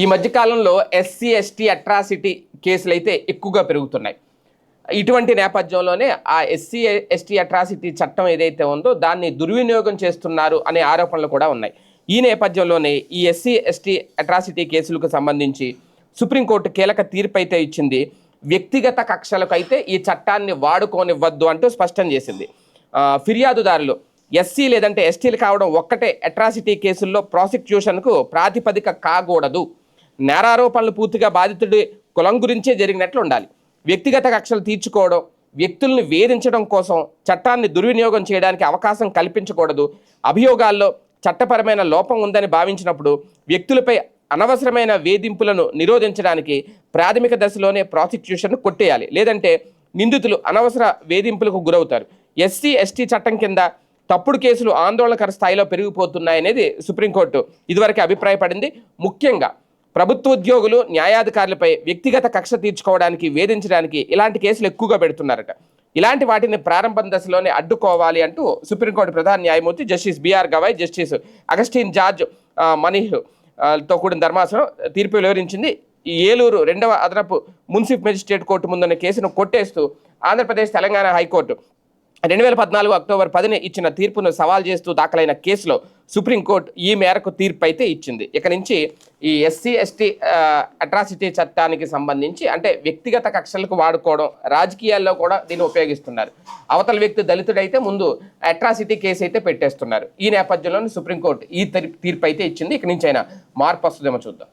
ఈ మధ్యకాలంలో SC ST atrocity కేసులు అయితే ఎక్కువగా పెరుగుతున్నాయి. ఇటువంటి నేపథ్యంలోనే ఆ ఎస్సీ ఎస్టీ అట్రాసిటీ చట్టం ఏదైతే ఉందో దాన్ని దుర్వినియోగం చేస్తున్నారు అనే ఆరోపణలు కూడా ఉన్నాయి. ఈ నేపథ్యంలోనే ఈ ఎస్సీ ఎస్టీ అట్రాసిటీ కేసులకు సంబంధించి సుప్రీంకోర్టు కీలక తీర్పు అయితే ఇచ్చింది. వ్యక్తిగత కక్షలకు అయితే ఈ చట్టాన్ని వాడుకోనివ్వద్దు అంటూ స్పష్టం చేసింది. ఫిర్యాదుదారులు ఎస్సీ లేదంటే ఎస్టీలు కావడం ఒక్కటే అట్రాసిటీ కేసుల్లో ప్రాసిక్యూషన్కు ప్రాతిపదిక కాకూడదు. నేరారోపణలు పూర్తిగా బాధితుడి కులం గురించే జరిగినట్లు ఉండాలి. వ్యక్తిగత కక్షలు తీర్చుకోవడం వ్యక్తుల్ని వేధించడం కోసం చట్టాన్ని దుర్వినియోగం చేయడానికి అవకాశం కల్పించకూడదు. అభియోగాల్లో చట్టపరమైన లోపం ఉందని భావించినప్పుడు వ్యక్తులపై అనవసరమైన వేధింపులను నిరోధించడానికి ప్రాథమిక దశలోనే ప్రాసిక్యూషన్ను కొట్టేయాలి. లేదంటే నిందితులు అనవసర వేధింపులకు గురవుతారు. ఎస్సీ ఎస్టీ చట్టం కింద తప్పుడు కేసులు ఆందోళనకర స్థాయిలో పెరిగిపోతున్నాయనేది సుప్రీంకోర్టు ఇదివరకు అభిప్రాయపడింది. ముఖ్యంగా ప్రభుత్వ ఉద్యోగులు న్యాయాధికారులపై వ్యక్తిగత కక్ష తీర్చుకోవడానికి వేధించడానికి ఇలాంటి కేసులు ఎక్కువగా పెడుతున్నారట. ఇలాంటి వాటిని ప్రారంభం దశలోనే అడ్డుకోవాలి అంటూ సుప్రీంకోర్టు ప్రధాన న్యాయమూర్తి justice B R Gavai justice Augustine George మనీహ్తో కూడిన ధర్మాసనం తీర్పు వెలువరించింది. ఈ ఏలూరు రెండవ అదనపు మున్సిపల్ మెజిస్ట్రేట్ కోర్టు ముందున్న కేసును కొట్టేస్తూ ఆంధ్రప్రదేశ్ తెలంగాణ హైకోర్టు రెండు వేల పద్నాలుగు అక్టోబర్ పదిన ఇచ్చిన తీర్పును సవాల్ చేస్తూ దాఖలైన కేసులో సుప్రీంకోర్టు ఈ మేరకు తీర్పు అయితే ఇచ్చింది. ఇక నుంచి ఈ ఎస్సీ ఎస్టీ అట్రాసిటీ చట్టానికి సంబంధించి అంటే వ్యక్తిగత కక్షలకు వాడుకోవడం రాజకీయాల్లో కూడా దీన్ని ఉపయోగిస్తున్నారు. అవతల వ్యక్తి దళితుడైతే ముందు అట్రాసిటీ కేసు అయితే పెట్టేస్తున్నారు. ఈ నేపథ్యంలోనే సుప్రీంకోర్టు ఈ తీర్పు అయితే ఇచ్చింది. ఇక నుంచి అయినా మార్పు వస్తుందేమో చూద్దాం.